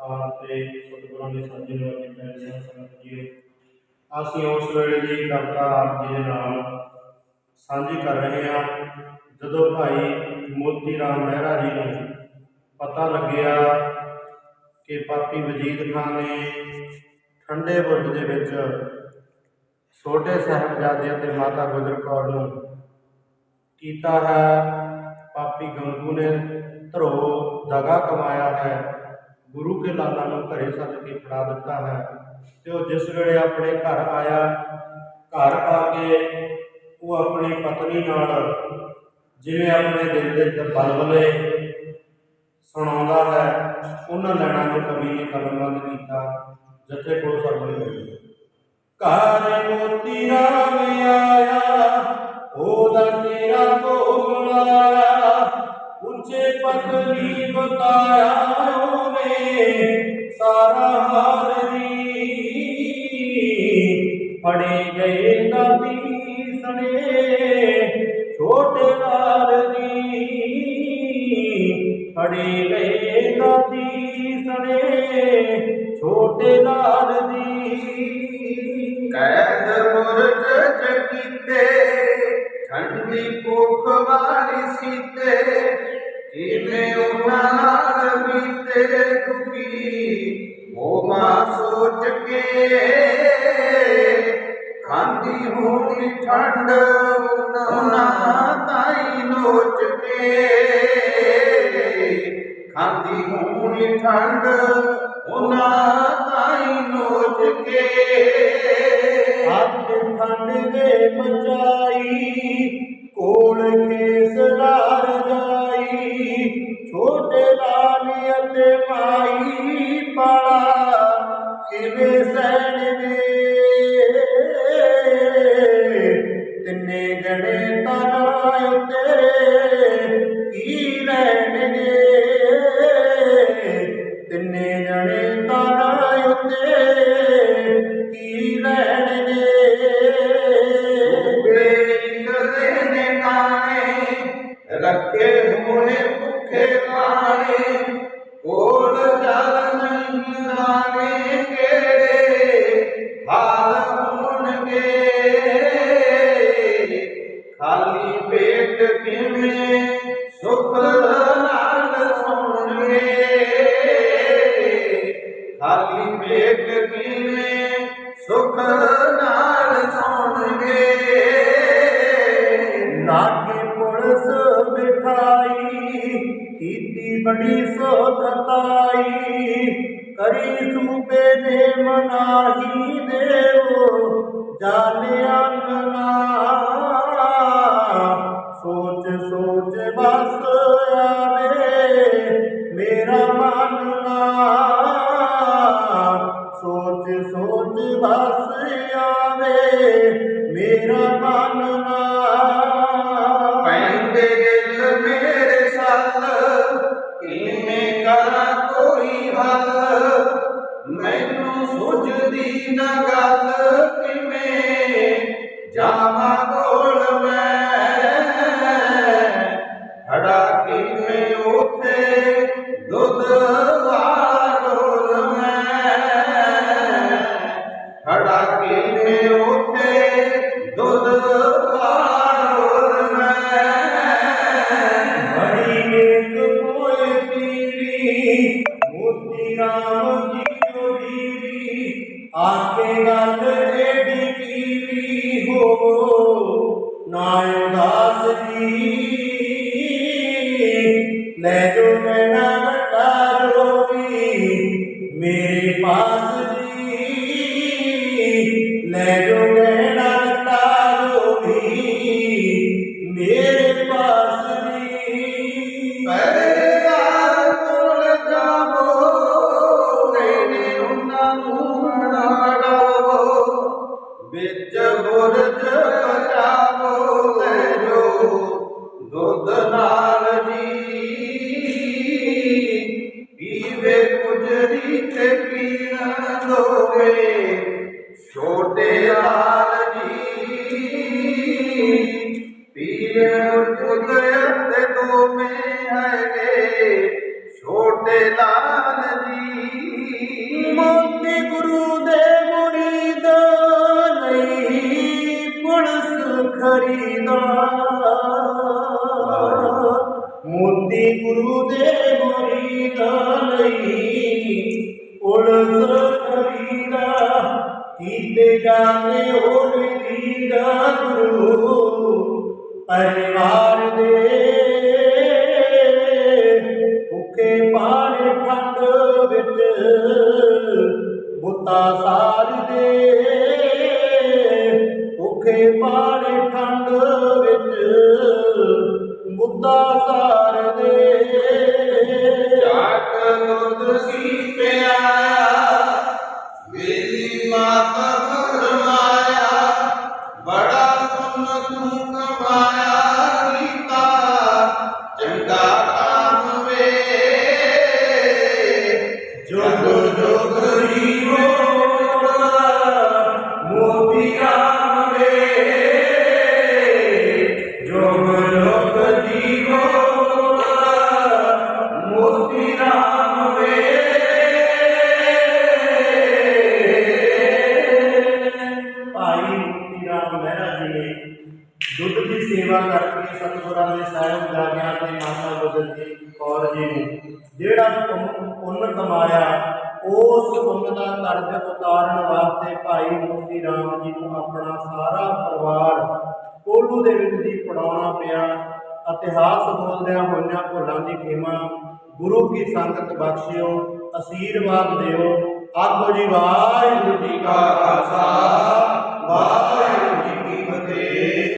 ਤੇ ਸਤਿਗੁਰਾਂ ਦੀ ਸਾਜੀ ਨਿਵਾਜੀ ਪੈਸੇ ਸੰਗਤ ਜੀ ਅਸੀਂ ਉਸ ਵੇਲੇ ਦੀ ਕਵਿਤਾ ਆਪ ਜੀ ਦੇ ਨਾਲ ਸਾਂਝੀ ਕਰ ਰਹੇ ਹਾਂ। ਜਦੋਂ ਭਾਈ ਮੋਤੀ ਰਾਮ ਮਹਿਰਾ ਜੀ ਨੂੰ ਪਤਾ ਲੱਗਿਆ ਕਿ ਪਾਪੀ ਵਜੀਦ ਖਾਨ ਨੇ ਠੰਡੇ ਬੁਰਜ ਦੇ ਵਿੱਚ ਛੋਟੇ ਸਾਹਿਬਜ਼ਾਦੇ ਅਤੇ ਮਾਤਾ ਗੁਜਰ ਕੌਰ ਨੂੰ ਕੀਤਾ ਹੈ। ਪਾਪੀ ਗੰਗੂ ਨੇ ਧਰੋ ਦਗਾ ਕਮਾਇਆ ਹੈ। ਗੁਰੂ ਕੇ ਲਾਲਾ ਨੂੰ ਘਰੇ ਸੱਦ ਕੇ ਫੜਾ ਦਿੱਤਾ ਹੈ ਤੇ ਉਹ ਜਿਸ ਵੇਲੇ ਆਪਣੇ ਘਰ ਆਇਆ, ਘਰ ਆ ਕੇ ਉਹ ਆਪਣੀ ਪਤਨੀ ਨਾਲ ਜਿਵੇਂ ਆਪਣੇ ਦਿਲ ਦੇ ਬਲਬਲੇ ਸੁਣਾਉਂਦਾ ਹੈ, ਉਹਨਾਂ ਲੈਣਾ ਨੂੰ ਕਵੀ ਨੇ ਕਲਮਬੰਦ ਕੀਤਾ, ਜਿੱਥੇ ਕੋਲ ਸਰਵਣ ਕਰੀ ਘਰ ਮੋਤੀ ਰਾਮ ਆਇਆ, ਉਹਦਾ ਤੇਰਾ ਕੋ ਬੁਲਾਇਆ ਉੱਚੇ ਪਤਨੀ ਬਤਾਇਆ ਫੜੇ ਗਏ ਨਬੀ ਸਣੇ, ਛੋਟੇ ਲਾਲ ਦੀ ਫੜੇ ਗਏ ਨਬੀ ਸਣੇ, ਛੋਟੇ ਲਾਲ ਦੀ ਕੈਦ ਮੁਰਜ ਜਗੀਤੇ ਠੰਡੀ ਭੁੱਖ ਵਾਲੀ ਸੀਤੇ, ਕਿਵੇਂ ਉਹਨਾਂ ਨਾਲ ਬੀਤੇ ਦੁਖੀ, ਉਹ ਮਾਂ ਸੋਚ ਕੇ ਖਾਂਦੀ ਹੋਣੀ ਠੰਡ, ਉਹਨਾਂ ਤਾਈ ਨੋਚ ਕੇ। ਖਾਂਦੀ ਹੋਣੀ ਠੰਡ, ਉਹਨਾਂ ਤਾਈ ਨੋਚ ਕੇ। ਹੱਥ ਠੰਡ ਦੇ ਬਚਾਈ ਕੋਲ ਕੇ ਲਾਰ ਜਾਈ। ਛੋਟੇ ਲਾਲੀ ਅਤੇ ਮਾਈ হইতে ਸੁਖ ਨਾਲ ਸੌਣਗੇ। ਨਾਗੇ ਪੁਲਿਸ ਬਿਠਾਈ, ਕੀਤੀ ਬੜੀ ਸੋਖਤਾਈ ਕਰੀ ਸੂਬੇ ਦੇ ਮਨਾਹੀ ਦੇਵੋ ਜਾਣਿਆ ਨਾ ਸੋਚ ਸੋਚ ਬਸ ਆਵੇ, ਮੇਰਾ ਮਨ ਨਾ ਲੈ ਜੋ ਮੈਨਾ ਵੱਡਾ ਰੋਵੀ ਮੇਰੇ ਪਾਸ ਜੀ ਪਹਿਰੇਦਾਰ ਕੋਲ ਜਾਵੋ ਲੈਣੇ ਉਹਨਾਂ ਨੂੰ ਮਨਾੜਾਵੋ ਵਿੱਚ ਬੁਰਜ ਬਚਾਵੋ ਲੈ ਜੋ ਦੁੱਧ ਨਾਲ ਜੀ ਪੀਵੇ ਕੁਜਰੀ ਤੇ ਪੀਣ ਦੋਵੇ। ਮੋਤੀ ਗੁਰੂ ਦੇ ਮੁਰੀਦਾ ਨਹੀਂ ਉਲਸ ਕਰੀਦਾ ਕੀਤੇ ਜਾਣੇ ਹੋਣ ਦੀਦਾ ਗੁਰੂ। ਪਰਿਵਾਰ ਦੇ ਭੁੱਖੇ ਪਾਣੇ ਠੰਡ ਵਿੱਚ ਬੁੱਤਾ ਸਾਰ ਦੇ। ਭੁੱਖੇ ਪਾਣੇ ਠੰਡ ਵਿੱਚ ਬੁੱਤਾ ਸਾਰ ਦੇ। ਜਾਟ ਦੁੱਧ ਸੀ ਪਿਆਇਆ ਜੀ ਨੂੰ, ਜਿਹੜਾ ਪੁੰਨ ਕਮਾਇਆ, ਉਸ ਪੁੰਨ ਦਾ ਕਰਜ਼ ਉਤਾਰਨ ਵਾਸਤੇ ਭਾਈ ਮੋਤੀ ਰਾਮ ਜੀ ਨੂੰ ਆਪਣਾ ਸਾਰਾ ਪਰਿਵਾਰ ਕੋਲੂ ਦੇ ਵਿੱਚ ਦੀ ਪੜਾਉਣਾ ਪਿਆ। ਇਤਿਹਾਸ ਬੋਲਦਿਆਂ ਹੋਇਆਂ ਭੁੱਲਾਂ ਦੀ ਖੇਮਾ, ਗੁਰੂ ਕੀ ਸੰਗਤ ਬਖਸ਼ਿਓ, ਅਸੀਰਵਾਦ ਦਿਓ। ਆਖੋ ਜੀ, ਵਾਹਿਗੁਰੂ ਜੀ ਕਾ ਖਾਲਸਾ, ਵਾਹਿਗੁਰੂ ਜੀ ਕੀ ਫਤਿਹ।